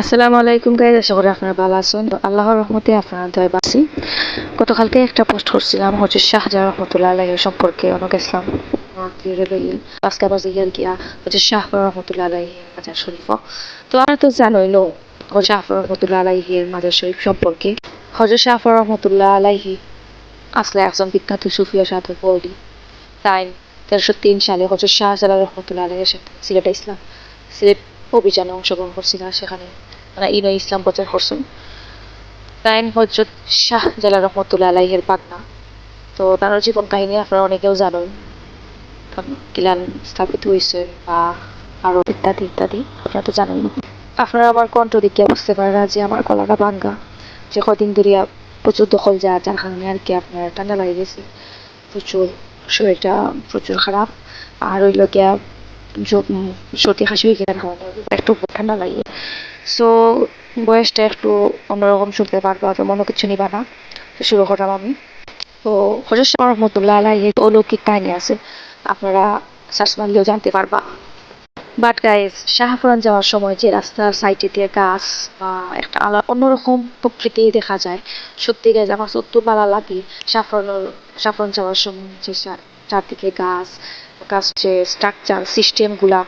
আসসালামু আলাইকুম গাইজ আশা করি আপনারা ভালো আছেন। তো আল্লাহর রহমতে আপনারা দয় বাসি গতকালকে একটা পোস্ট করছিলাম হচ্ছে শাহজাহান রহমতুল্লাহ আলাইহি সম্পর্কে অনেক ইসলাম আজকে আবার জিজ্ঞান কিয়া হচ্ছে শাহ রহমতুল্লাহ আলাইহি মাজার শরীফ। তো আমরা তো জানোই নো হজরত শাহ রহমতুল্লাহ আলাইহির মাজার শরীফ সম্পর্কে। হজরত শাহ রহমতুল্লাহ আলাইহি আসলে একজন বিখ্যাত সুফিয়া সাধক বৌদি তাই তেরোশো তিন সালে হজরত শাহজালাল রহমতুল্লাহ আলাইহির সাথে সিলেট ইসলাম, সিলেট অভিযানে অংশগ্রহণ করছিলেন সেখানে। মানে ইনো ইসলাম প্রচার করছেন। তাই হজরত শাহ জালাল রহমতুল্লাহ আলাইহের পাকনা তো তার জীবন কাহিনী আপনারা অনেকেও জানেন। কিলান স্থাপিত হয়েছে বা আরও ইত্যাদি ইত্যাদি। আপনারা তো জানেন আপনারা আমার কণ্ঠ দেখিয়া বুঝতে পারেন যে আমার গলাটা ভাঙ্গা। যে কদিন ধরিয়া প্রচুর দখল যা, যার কারণে আর কি আপনার ঠান্ডা লাগে গেছে প্রচুর শরীরটা প্রচুর খারাপ। আর ওই গিয়া সর্দি হাসি হয়ে গেলে একটু ঠান্ডা লাগে। সো বয়সটা একটু অন্যরকম শুনতে পারব, তো মনে কিছু নিবা না। শুরু করলাম আমি। তো হজর রহমতুল্লাহ আলাই অলৌকিক কাহিনী আছে। আপনারা সার্চ মারলেও জানতে পারবা। বাট গাইজ শাহপুরান যাওয়ার সময় যে রাস্তার সাইডে দিয়ে গাছ বা একটা আলাদা অন্যরকম প্রকৃতি দেখা যায়। সত্যি গাইজ আমার সত্য ভালো লাগে শাহপুরানোর শাহপুরান যাওয়ার সময় যে চারদিকে গাছ গাছ যে স্ট্রাকচার সিস্টেমগুলা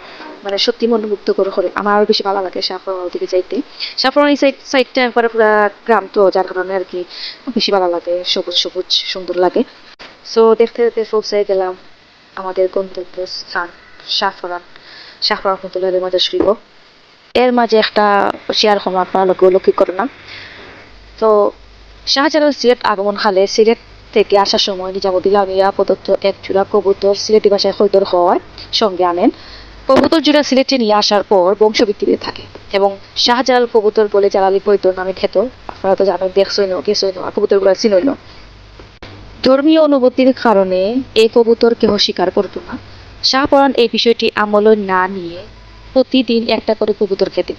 মানে সত্যি মনোমুগ্ধ করে করে। আমার আরও বেশি ভালো লাগে সাফরন দিকে যাইতে সাফরন সাইড সাইডটা একবারে পুরো গ্রাম তো যার কারণে আর কি বেশি ভালো লাগে, সবুজ সবুজ, সুন্দর লাগে। সো দেখতে দেখতে পৌঁছায় গেলাম আমাদের গন্তব্য স্থান সাফরান সাফরান রহমতুল্লাহ মাঝে শরীফ এর মাঝে একটা শেয়ার হলো আপনারা লোক লক্ষ্য করে না। তো শাহজালাল সিলেট আগমন খালে সিলেট থেকে আসার সময় নিজামুদ্দিন আমিয়া প্রদত্ত এক চূড়া কবুতর সিলেটি ভাষায় খৈতর হওয়ায় সঙ্গে আনেন। কবুতর জোড়া সিলেটে নিয়ে আসার পর বংশবৃদ্ধিতে থাকে এবং শাহজালাল কবুতর বলে জালালি কৈতর নামে খ্যাত। আপনারা তো জানেন, দেখছই না, গেছই না কবুতরগুলা চিনই ধর্মীয় অনুভূতির কারণে এই কবুতর কেহ স্বীকার করতো না। শাহপরাণ এই বিষয়টি আমল না নিয়ে প্রতিদিন একটা করে কবুতর খেতেন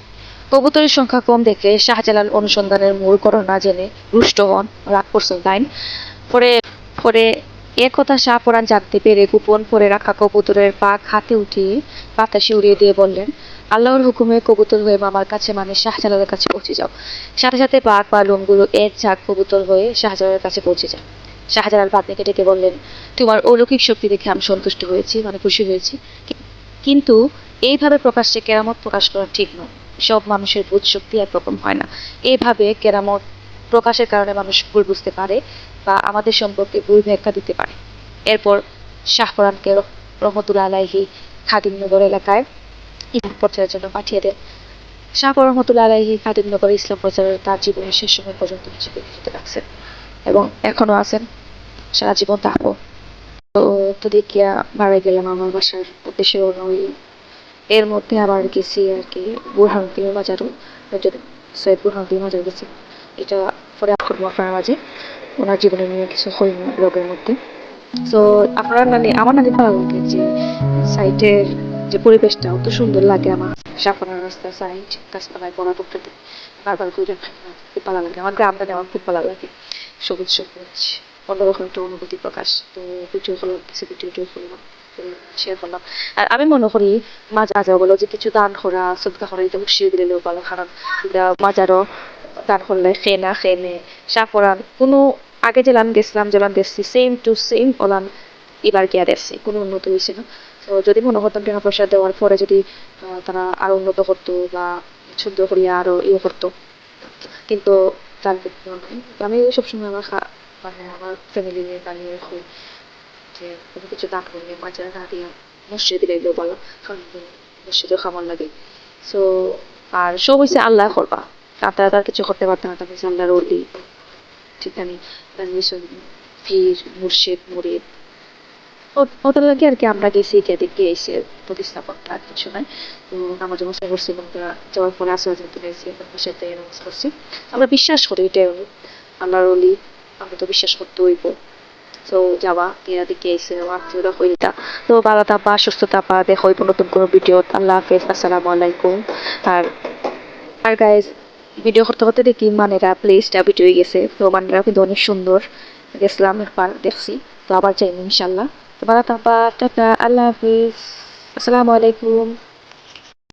কবুতরের সংখ্যা কম দেখে শাহজালাল অনুসন্ধানের মূল করোনা জেনে রুষ্ট হন রাগ করছেন তাই পরে পরে এ কথা শাহপরাণ জানতে পেরে গোপন পরে রাখা কবুতরের পাক হাতে উঠিয়ে বাতাসে উড়িয়ে দিয়ে বললেন, আল্লাহর হুকুমে কবুতর হয়ে মামার কাছে মানে শাহজালালের কাছে পৌঁছে যাও। সাথে সাথে পাক বা লোমগুলো এর ঝাঁক কবুতর হয়ে শাহজালালের কাছে পৌঁছে যায় শাহজালাল পাতনিকে ডেকে বললেন, তোমার অলৌকিক শক্তি দেখে আমি সন্তুষ্ট হয়েছি মানে খুশি হয়েছি। কিন্তু এইভাবে প্রকাশ্যে কেরামত প্রকাশ করা ঠিক নয়। সব মানুষের বোধ শক্তি একরকম হয় না। এইভাবে কেরামত প্রকাশের কারণে মানুষ ভুল বুঝতে পারে বা আমাদের সম্পর্কে ভুল ব্যাখ্যা দিতে পারে। এরপর শাহপরানকে রহমতুল্লা আলাহি খাদিমনগর এলাকায় ইসলাম প্রচারের জন্য পাঠিয়ে দেন। শাহপর রহমতুল্লা আলাহি খাদিমনগর ইসলাম প্রচারের তার জীবনের শেষ সময় পর্যন্ত হিসেবে রাখছেন এবং এখনও আছেন। সারা জীবন থাকব তো তো দেখিয়া বাড়ি গেলাম আমার বাসার উদ্দেশ্যে ওই এর মধ্যে আবার গেছি আর কি, বুরহানুদ্দিনের বাজারও। সৈয়দ বুরহানুদ্দিন বাজার গেছি। এটা আপনার মাঝে। ওনার জীবনে নিয়ে কিছু ব্লগের মধ্যে। তো আপনারা নানি, আমার নানি ভালো লাগে যে সাইটের যে পরিবেশটা অত সুন্দর লাগে আমার। রাস্তা গাছপালায় পড়া প্রকৃতি বারবার খুব ভালো লাগে। আমার আমার খুব ভালো লাগে। সবুজ সবুজ। অন্যরকম একটা অনুভূতি প্রকাশ। তো ভিডিও করলাম কিছু ভিডিও টিডিও করলাম শেয়ার করলাম। আর আমি মনে করি, মাঝে মাঝে বলো যে কিছু দান করা, সদকা করা, এটা উৎসিয়ে দিলেও ভালো। কারণ মাজারও দান করলে খেয়ে না খেয়ে নে সাফরান, কোনো আগে যেলাম গেছিলাম যেলাম দেখছি সেম টু সেম ওলাম এবার গিয়া দেখছি কোনো উন্নত হয়েছে না। তো যদি মনে করতাম টাকা পয়সা দেওয়ার পরে যদি তারা আরও উন্নত করতো বা শুদ্ধ করিয়া আরও ইয়ে করতো। কিন্তু তার আমি সবসময় আমার মানে আমার ফ্যামিলি নিয়ে দাঁড়িয়ে রাখি যে কোনো কিছু দান করলে মাঝে না দিয়ে মসজিদে দিলে ভালো কারণ মসজিদে খাবার লাগে। সো আর সব হয়েছে আল্লাহ করবা। তারা আর কিছু করতে পারতাম না, তারপরে আল্লাহর অলি ঠিকানি পীর মুর্শিদ, মুরিদ ওদের লাগে আর কি আমরা গেছি গিয়ে দেখে এসে প্রতিস্থাপন আর কিছু নাই। তো নামাজ মশলা করছি, এবং যাওয়ার পরে আসলে যেতে পেরেছি সাথে করছি। আমরা বিশ্বাস করি এটাই আল্লাহর অলি আমরা তো বিশ্বাস করতে হইব। তো যাওয়া, গিয়া দেখে এসে আত্মীয়রা হইতা তো ভালো থাকবা, সুস্থ থাকবা, দেখা নতুন কোনো ভিডিও আল্লাহ হাফেজ, আসসালামু আলাইকুম। আর আর গাইজ ভিডিও করতে করতে দেখি মানেরা প্লেসটা ভিডিও গেছে। তো মানেরা কিন্তু অনেক সুন্দর। গেছিলাম একবার দেখছি। তো আবার চাইনি ইনশাল্লাহ তো ভালো টাটা, আল্লাহ হাফিজ। আসসালামু আলাইকুম।